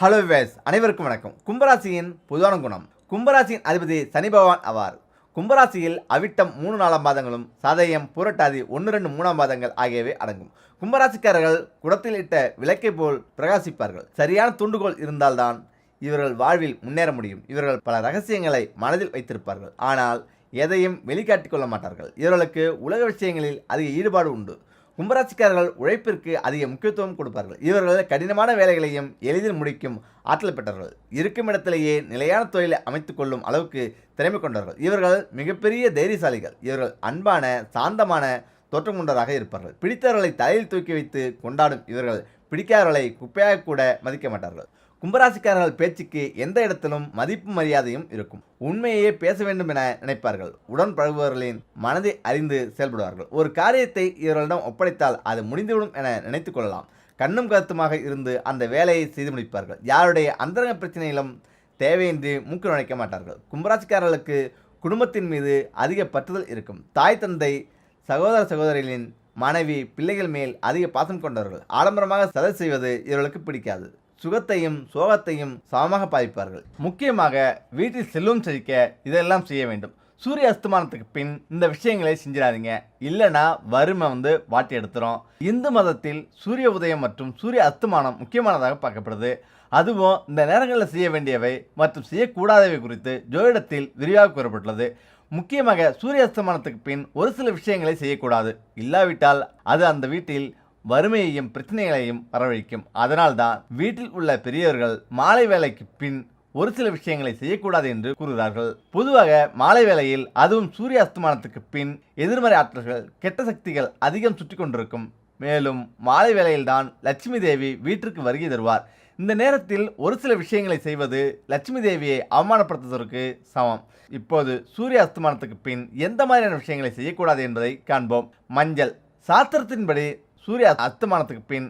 Hello ways அனைவருக்கும் வணக்கம். கும்பராசியின் பொதுவான குணம். கும்பராசியின் அதிபதி சனி பகவான் ஆவார். கும்பராசியில் அவிட்டம் மூணு நாலாம் பாதங்களும் சதயம் புரட்டாதி ஒன்று ரெண்டு மூணாம் பாதங்கள் ஆகியவை அடங்கும். கும்பராசிக்காரர்கள் குடத்தில் இட்ட விளக்கை போல் பிரகாசிப்பார்கள். சரியான தூண்டுகோல் இருந்தால்தான் இவர்கள் வாழ்வில் முன்னேற முடியும். இவர்கள் பல ரகசியங்களை மனதில் வைத்திருப்பார்கள். ஆனால் எதையும் வெளிக்காட்டிக் கொள்ள மாட்டார்கள். இவர்களுக்கு உலக விஷயங்களில் அதிக ஈடுபாடு உண்டு. கும்பராசிக்காரர்கள் உழைப்பிற்கு அதிக முக்கியத்துவம் கொடுப்பார்கள். இவர்கள் கடினமான வேலைகளையும் எளிதில் முடிக்கும் ஆற்றல் பெற்றவர்கள். இருக்கும் இடத்திலேயே நிலையான தொழிலை அமைத்துக் கொள்ளும் அளவுக்கு திறமை கொண்டவர்கள். இவர்கள் மிகப்பெரிய தைரியசாலிகள். இவர்கள் அன்பான சாந்தமான தோற்றம் கொண்டவராக இருப்பார்கள். பிடித்தவர்களை தலையில் தூக்கி வைத்து கொண்டாடும் இவர்கள் பிடிக்காதவர்களை குப்பையாக கூட மதிக்க மாட்டார்கள். கும்பராசிக்காரர்கள் பேச்சுக்கு எந்த இடத்திலும் மதிப்பு மரியாதையும் இருக்கும். உண்மையே பேச வேண்டும் என நினைப்பார்கள். உடன் பழகுபவர்களின் மனதை அறிந்து செயல்படுவார்கள். ஒரு காரியத்தை இவர்களிடம் ஒப்படைத்தால் அது முடிந்துவிடும் என நினைத்து கொள்ளலாம். கண்ணும் கருத்துமாக இருந்து அந்த வேலையை செய்து முடிப்பார்கள். யாருடைய அந்தரங்க பிரச்சனையிலும் தேவையின்றி மூக்கு நுழைக்க மாட்டார்கள். கும்பராசிக்காரர்களுக்கு குடும்பத்தின் மீது அதிக பற்றுதல் இருக்கும். தாய் தந்தை சகோதர சகோதரிகளின் மனைவி பிள்ளைகள் மேல் அதிக பாசம் கொண்டவர்கள். ஆடம்பரமாக சதை செய்வது இவர்களுக்கு பிடிக்காது. சுகத்தையும் சோகத்தையும் சமமாக பாதிப்பார்கள். முக்கியமாக வீட்டில் செல்வம் செழிக்க இதெல்லாம் செய்ய வேண்டும். சூரிய அஸ்தமானத்துக்கு பின் இந்த விஷயங்களை செஞ்சிடாதீங்க. இல்லைனா வறுமை வந்து வாட்டி எடுத்துரும். இந்து மதத்தில் சூரிய உதயம் மற்றும் சூரிய அஸ்தமானம் முக்கியமானதாக பார்க்கப்படுது. அதுவும் இந்த நேரங்களில் செய்ய வேண்டியவை மற்றும் செய்யக்கூடாதவை குறித்து ஜோதிடத்தில் விரிவாக கூறப்பட்டுள்ளது. முக்கியமாக சூரிய அஸ்தமானத்துக்கு பின் ஒரு சில விஷயங்களை செய்யக்கூடாது. இல்லாவிட்டால் அது அந்த வீட்டில் வறுமையையும் பிரச்சனைகளையும் வரவழைக்கும். அதனால்தான் வீட்டில் உள்ள பெரியவர்கள் மாலை வேலைக்கு பின் ஒரு சில விஷயங்களை செய்யக்கூடாது என்று கூறுகிறார்கள். பொதுவாக மாலை வேளையில் அதுவும் சூரிய அஸ்தமானத்துக்கு பின் எதிர்மறை ஆற்றல்கள் கெட்ட சக்திகள் அதிகம் சுற்றி கொண்டிருக்கும். மேலும் மாலை வேளையில்தான் லட்சுமி தேவி வீட்டிற்கு வருகை தருவார். இந்த நேரத்தில் ஒரு சில விஷயங்களை செய்வது லட்சுமி தேவியை அவமானப்படுத்துவதற்கு சமம். இப்போது சூரிய அஸ்தமானத்துக்கு பின் எந்த மாதிரியான விஷயங்களை செய்யக்கூடாது என்பதை காண்போம். மஞ்சள். சாஸ்திரத்தின்படி சூரிய அஸ்தமானத்துக்கு பின்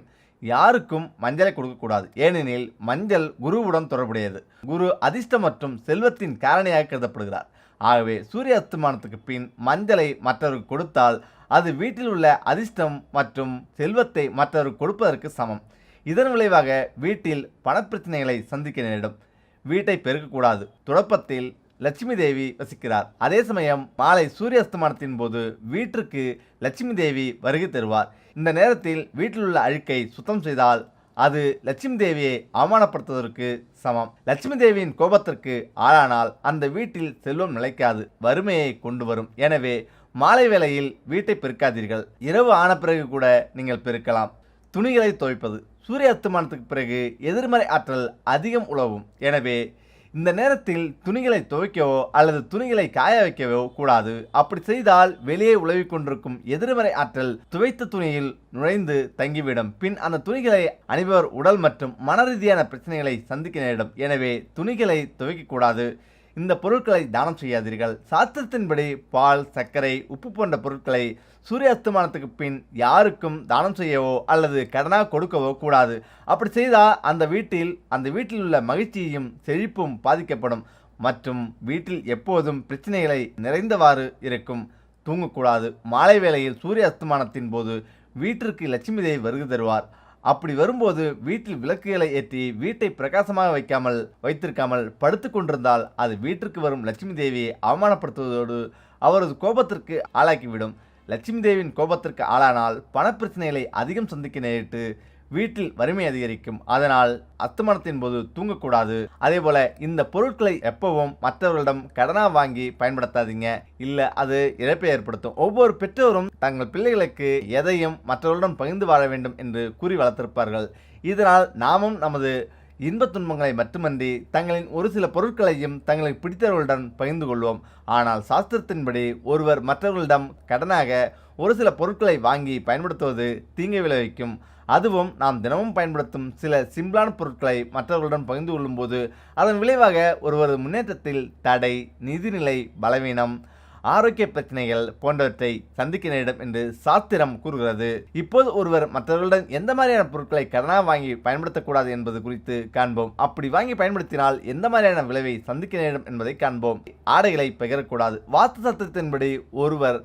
யாருக்கும் மஞ்சளை கொடுக்கக்கூடாது ஏனெனில் மஞ்சள் குருவுடன் தொடர்புடையது. குரு அதிர்ஷ்டம் மற்றும் செல்வத்தின் காரணியாக கருதப்படுகிறார். ஆகவே சூரிய அஸ்தமானத்துக்கு பின் மஞ்சளை மற்றவருக்கு கொடுத்தால் அது வீட்டில் உள்ள அதிர்ஷ்டம் மற்றும் செல்வத்தை மற்றவருக்கு கொடுப்பதற்கு சமம். இதன் விளைவாக வீட்டில் பணப்பிரச்சனைகளை சந்திக்க நேரிடும். வீட்டை பெருக்கக்கூடாது துடப்பத்தில் லட்சுமி தேவி வசிக்கிறார். அதே சமயம் மாலை சூரிய அஸ்தமானத்தின் போது வீட்டிற்கு லட்சுமி தேவி வருகை தருவார். இந்த நேரத்தில் வீட்டில் உள்ள அழுக்கை சுத்தம் செய்தால் அது லட்சுமி தேவியை அவமானப்படுத்துவதற்கு சமம். லட்சுமி தேவியின் கோபத்திற்கு ஆளானால் அந்த வீட்டில் செல்வம் நிலைக்காது வறுமையை கொண்டு வரும். எனவே மாலை வேளையில் வீட்டை பெருக்காதீர்கள். இரவு ஆன பிறகு கூட நீங்கள் பெருக்கலாம். துணிகளை துவைப்பது. சூரிய அஸ்தமானத்துக்கு பிறகு எதிர்மறை ஆற்றல் அதிகம் உழவும் எனவே இந்த நேரத்தில் துணிகளை துவைக்கவோ அல்லது துணிகளை காய வைக்கவோ கூடாது. அப்படி செய்தால் வெளியே உழவிக் கொண்டிருக்கும் எதிர்மறை ஆற்றல் துவைத்த துணியில் நுழைந்து தங்கிவிடும். பின் அந்த துணிகளை அணிபவர் உடல் மற்றும் மன ரீதியான பிரச்சனைகளை சந்திக்க நேரிடும். எனவே துணிகளை துவைக்கக்கூடாது இந்த பொருட்களை தானம் செய்யாதீர்கள். சாஸ்திரத்தின்படி பால் சர்க்கரை உப்பு போன்ற பொருட்களை சூரிய அஸ்தமானத்துக்கு பின் யாருக்கும் தானம் செய்யவோ அல்லது கடனாக கொடுக்கவோ கூடாது. அப்படி செய்தால் அந்த வீட்டில் அந்த வீட்டில் உள்ள மகிழ்ச்சியும் செழிப்பும் பாதிக்கப்படும். மற்றும் வீட்டில் எப்போதும் பிரச்சனைகளை நிறைந்தவாறு இருக்கும். தூங்கக்கூடாது. மாலை வேளையில் சூரிய அஸ்தமானத்தின் போது வீட்டிற்கு லட்சுமி தேவி வருகை தருவார். அப்படி வரும்போது வீட்டில் விளக்குகளை ஏற்றி வீட்டை பிரகாசமாக வைக்காமல் வைத்திருக்காமல் படுத்து கொண்டிருந்தால் அது வீட்டிற்கு வரும் லட்சுமி தேவியை அவமானப்படுத்துவதோடு அவரது கோபத்திற்கு ஆளாக்கிவிடும். லட்சுமி தேவியின் கோபத்திற்கு ஆளானால் பணப்பிரச்சனைகளை அதிகம் சந்திக்க நேரிட்டு வீட்டில் வறுமை அதிகரிக்கும். அதனால் அஸ்தமனத்தின் போது தூங்கக்கூடாது. அதே போல இந்த பொருட்களை எப்பவும் மற்றவர்களிடம் கடனாக வாங்கி பயன்படுத்தாதீங்க. இல்லை அது இழப்பை ஏற்படுத்தும். ஒவ்வொரு பெற்றோரும் தங்கள் பிள்ளைகளுக்கு எதையும் மற்றவர்களுடன் பகிர்ந்து வாழ வேண்டும் என்று கூறி வளர்த்திருப்பார்கள். இதனால் நாமும் நமது இன்பத் துன்பங்களை மட்டுமன்றி தங்களின் ஒரு சில பொருட்களையும் தங்களுக்கு பிடித்தவர்களுடன் பகிர்ந்து கொள்வோம். ஆனால் சாஸ்திரத்தின்படி ஒருவர் மற்றவர்களிடம் கடனாக ஒரு சில பொருட்களை வாங்கி பயன்படுத்துவது தீங்கு விளைவிக்கும். அதுவும் நாம் தினமும் பயன்படுத்தும் சில சிம்பிளான பொருட்களை மற்றவர்களுடன் பகிர்ந்து கொள்ளும்போது அதன் விளைவாக ஒருவரது முன்னேற்றத்தில் தடை நிதிநிலை பலவீனம் ஆரோக்கிய பிரச்சனைகள் போன்றவற்றை சந்திக்க நேரிடும் என்று சாஸ்திரம் கூறுகிறது. இப்போது ஒருவர் மற்றவர்களுடன் எந்த மாதிரியான பொருட்களை கடனாக வாங்கி பயன்படுத்தக்கூடாது என்பது குறித்து காண்போம். அப்படி வாங்கி பயன்படுத்தினால் எந்த மாதிரியான விளைவை சந்திக்க நேரிடும் என்பதை காண்போம். ஆடைகளை பகிரக்கூடாது வாஸ்து சட்டத்தின்படி ஒருவர்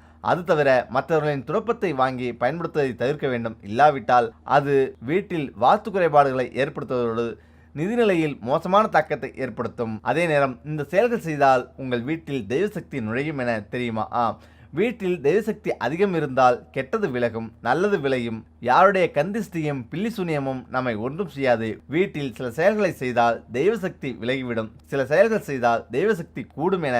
அது தவிர மற்றவர்களின் துரப்பத்தை வாங்கி பயன்படுத்துவதை தவிர்க்க வேண்டும். இல்லாவிட்டால் அது வீட்டில் வாஸ்து குறைபாடுகளை ஏற்படுத்துவதோடு நிதிநிலையில் மோசமான தாக்கத்தை ஏற்படுத்தும். அதே நேரம் இந்த செயல்கள் செய்தால் உங்கள் வீட்டில் தெய்வசக்தி நுழையும் என தெரியுமா? ஆ வீட்டில் தெய்வசக்தி அதிகம் இருந்தால் கெட்டது விலகும் நல்லது விளையும். யாருடைய கந்திஷ்டியும் பில்லி சூனியமும் நம்மை ஒன்றும் செய்யாது. வீட்டில் சில செயல்களை செய்தால் தெய்வசக்தி விலகிவிடும். சில செயல்கள் செய்தால் தெய்வசக்தி கூடும் என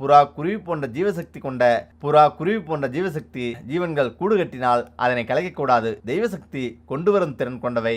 புறா குருவி போன்ற ஜீவசக்தி கொண்ட புறா குருவி போன்ற ஜீவசக்தி ஜீவன்கள் கூடு கட்டினால் அதனை கலைக்கக்கூடாது. தெய்வசக்தி கொண்டு வரும் திறன் கொண்டவை.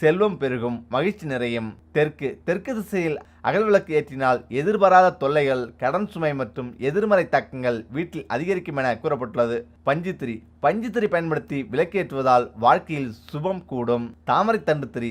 செல்வம் பெருகும் மகிழ்ச்சி நிறையும். தெற்கு தெற்கு திசையில் அகல்விளக்கு ஏற்றினால் எதிர்பாராத தொல்லைகள் கடன் சுமை மற்றும் எதிர்மறை தாக்கங்கள் வீட்டில் அதிகரிக்கும் என கூறப்பட்டுள்ளது. பஞ்சுத்திரி பஞ்சுத்திரி பயன்படுத்தி விளக்கேற்றுவதால் வாழ்க்கையில் சுபம் கூடும். தாமரை தண்டு திரி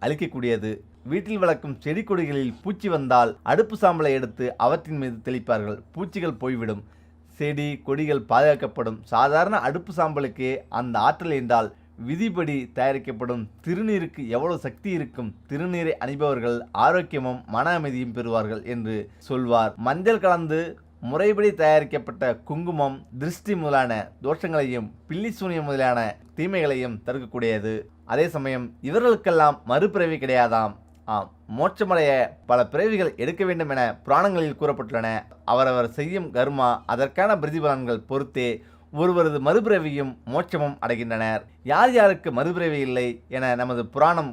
அளிக்கக்கூடியது வீட்டில் வளர்க்கும் செடி கொடிகளில் பூச்சி வந்தால் அடுப்பு சாம்பலை எடுத்து அவற்றின் மீது தெளிப்பார்கள். பூச்சிகள் போய்விடும். செடி கொடிகள் பாதுகாக்கப்படும். சாதாரண அடுப்பு சாம்பலுக்கு அந்த ஆற்றல் என்றால் விதிப்படி தயாரிக்கப்படும். திருநீருக்கு எவ்வளவு சக்தி இருக்கும்? திருநீரை அணிபவர்கள் ஆரோக்கியமும் மன அமைதியும் பெறுவார்கள் என்று சொல்வார். மஞ்சள் கலந்து முறைப்படி தயாரிக்கப்பட்ட குங்குமம் திருஷ்டி முதலான தோஷங்களையும் பில்லி சூனியம் முதலான தீமைகளையும் தடுக்கக்கூடியது. அதே சமயம் இவர்களுக்கெல்லாம் மறுபிறவி கிடையாதாம். ஆம் மோட்சமடைய பல பிறவிகள் எடுக்க வேண்டும் என புராணங்களில் கூறப்பட்டுள்ளன. அவரவர் செய்யும் கர்மா அதற்கான பிரதிபலன்கள் பொறுத்தே ஒருவரது மறுபிறவியும் மோட்சமும் அடைகின்றனர். யார் யாருக்கு மறுபிறவி இல்லை என நமது புராணம்